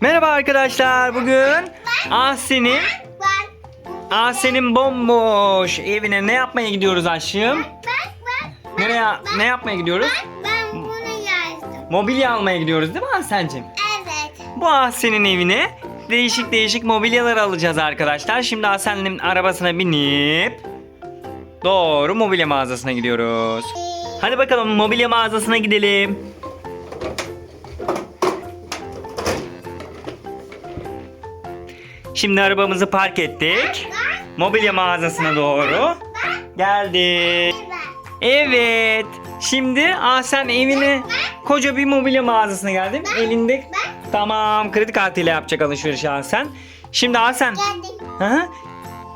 Merhaba arkadaşlar. Bugün Ahsen'in. Ahsen'in bomboş evine ne yapmaya gidiyoruz aşkım? Nereye ne yapmaya gidiyoruz? Ben bunu yazdım. Mobilya almaya gidiyoruz değil mi Ahsen'cim? Evet. Bu Ahsen'in evine değişik değişik mobilyalar alacağız arkadaşlar. Şimdi Ahsen'in arabasına binip doğru mobilya mağazasına gidiyoruz. Hadi bakalım mobilya mağazasına gidelim. Şimdi arabamızı park ettik. Mobilya mağazasına doğru geldik. Evet. Şimdi Ahsen evine koca bir mobilya mağazasına geldim. Elinde tamam kredi kartıyla yapacak alışveriş Ahsen. Şimdi. Geldik. Hı hı.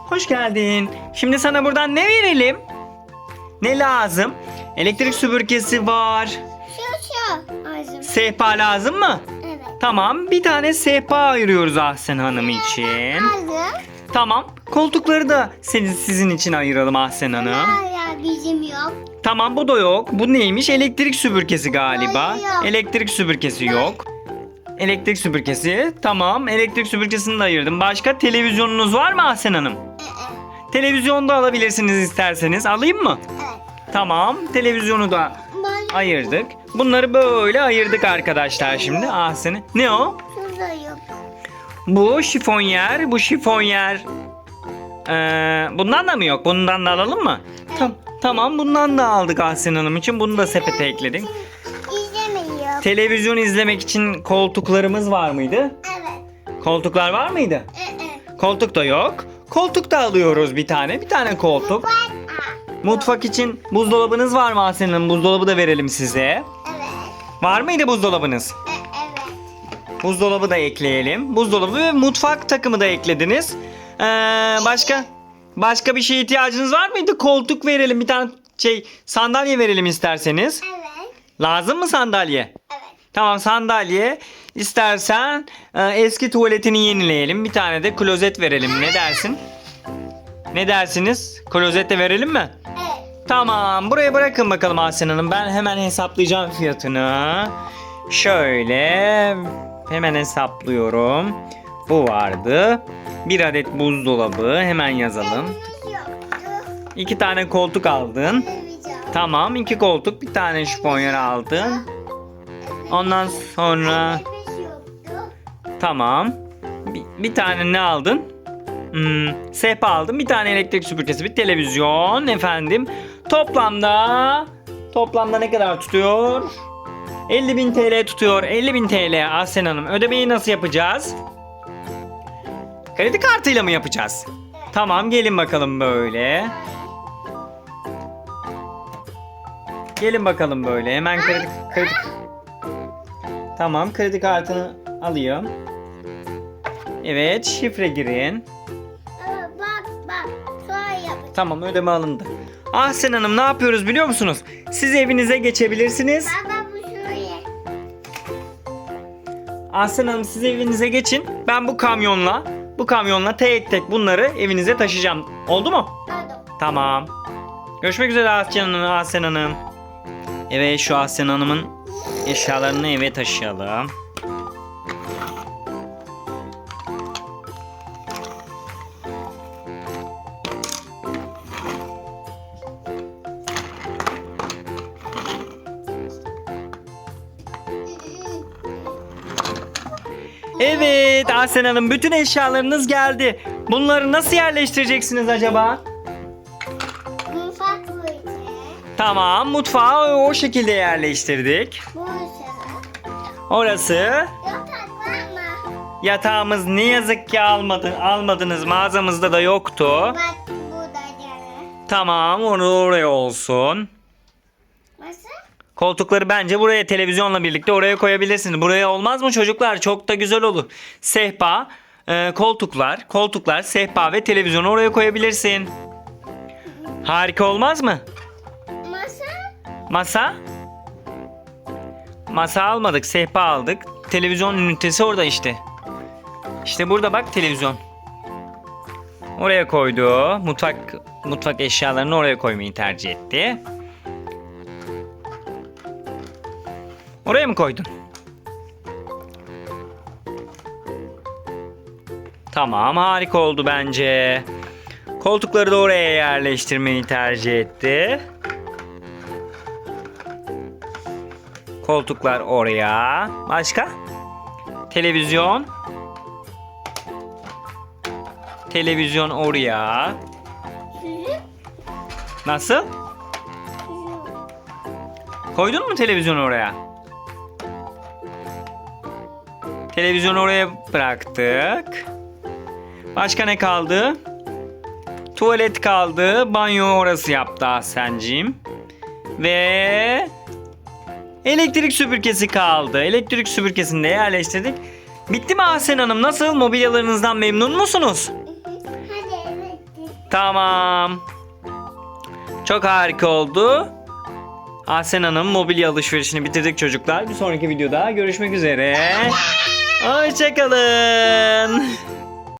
Hoş geldin. Şimdi sana buradan ne verelim? Ne lazım? Elektrik süpürgesi var. Şu şu. Ağzım. Sehpa lazım mı? Tamam. Bir tane sehpa ayırıyoruz Ahsen Hanım için. Tamam. Koltukları da senin, sizin için ayıralım Ahsen Hanım. Bizim yok. Tamam bu da yok. Bu neymiş? Elektrik süpürgesi galiba. Hayır, yok. Elektrik süpürgesi yok. Elektrik süpürgesi. Tamam. Elektrik süpürgesini de ayırdım. Başka televizyonunuz var mı Ahsen Hanım? Ee, Televizyon da alabilirsiniz isterseniz. Alayım mı? Evet. Tamam. Televizyonu da Ben ayırdık. Bunları böyle ayırdık arkadaşlar şimdi. Ahsen'i. Ne o? şurada yok. Bu şifonyer. Bu şifonyer. Ee, bundan da mı yok? Bundan da alalım mı? Tam, tamam bundan da aldık Ahsen Hanım için. Bunu da sepete ekledik. İzlemiyor. Televizyon izlemek için koltuklarımız var mıydı? Evet. Koltuklar var mıydı? Ee, Koltuk da yok. Koltuk da alıyoruz bir tane. Bir tane koltuk. Mutfak için buzdolabınız var mı Ahsen Hanım? Buzdolabı da verelim size. Var mıydı buzdolabınız? Ee, evet. Buzdolabı da ekleyelim. Buzdolabı ve mutfak takımı da eklediniz. Ee, başka başka bir şeye ihtiyacınız var mıydı? Koltuk verelim. Bir tane şey sandalye verelim isterseniz. Evet. Lazım mı sandalye? Evet. Tamam sandalye. İstersen e, eski tuvaletini yenileyelim. Bir tane de klozet verelim. Ne dersin? Ne dersiniz? Klozet de verelim mi? Evet. Tamam. Buraya bırakın bakalım Ahsen Hanım. Ben hemen hesaplayacağım fiyatını. Şöyle hemen hesaplıyorum. Bu vardı. Bir adet buzdolabı. Hemen yazalım. İki tane koltuk aldın. Tamam. iki koltuk. Bir tane şifonyer aldın. Ondan sonra tamam. Bir, bir tane ne aldın? Hmm, sehpa aldım. Bir tane elektrik süpürgesi, bir televizyon efendim. Toplamda toplamda ne kadar tutuyor? 50.000 TL tutuyor. 50.000 TL Ahsen Hanım. Ödemeyi nasıl yapacağız? Kredi kartıyla mı yapacağız? Tamam gelin bakalım böyle. Gelin bakalım böyle. Hemen kredi, kredi... Tamam kredi kartını alayım. Evet şifre girin. Tamam ödeme alındı. Ahsen Hanım ne yapıyoruz biliyor musunuz? Siz evinize geçebilirsiniz. Baba bu şuraya. Ahsen Hanım siz evinize geçin. Ben bu kamyonla bu kamyonla tek tek bunları evinize taşıyacağım. Oldu mu? Hadi. Tamam. Görüşmek üzere Ahsen Hanım. Ahsen Hanım. Evet şu Ahsen Hanım'ın eşyalarını eve taşıyalım. Evet Ahsen Hanım bütün eşyalarınız geldi. Bunları nasıl yerleştireceksiniz acaba? Mutfak. Tamam mutfağı o şekilde yerleştirdik. Burası. Orası Yatak var mı? yatağımız ne yazık ki almadı, almadınız mağazamızda da yoktu. Bak burada canım. Tamam onu oraya olsun. Koltukları bence buraya televizyonla birlikte oraya koyabilirsiniz. Buraya olmaz mı çocuklar? Çok da güzel olur. Sehpa, e, koltuklar, koltuklar, sehpa ve televizyonu oraya koyabilirsin. Harika olmaz mı? Masa? Masa? Masa almadık, sehpa aldık. Televizyon ünitesi orada işte. İşte burada bak televizyon. Oraya koydu. Mutfak mutfak eşyalarını oraya koymayı tercih etti. Oraya mı koydun? Tamam harika oldu bence. Koltukları da oraya yerleştirmeyi tercih etti. Koltuklar oraya. Başka? Televizyon. Televizyon oraya. Nasıl? Koydun mu televizyonu oraya? Televizyonu oraya bıraktık. Başka ne kaldı? Tuvalet kaldı. Banyo orası yaptı Ahsen'cim. Ve elektrik süpürgesi kaldı. Elektrik süpürgesini de yerleştirdik. Bitti mi Ahsen Hanım? Nasıl? Mobilyalarınızdan memnun musunuz? Hadi evet. Tamam. Çok harika oldu. Ahsen Hanım mobilya alışverişini bitirdik çocuklar. Bir sonraki videoda görüşmek üzere. Hoşçakalın.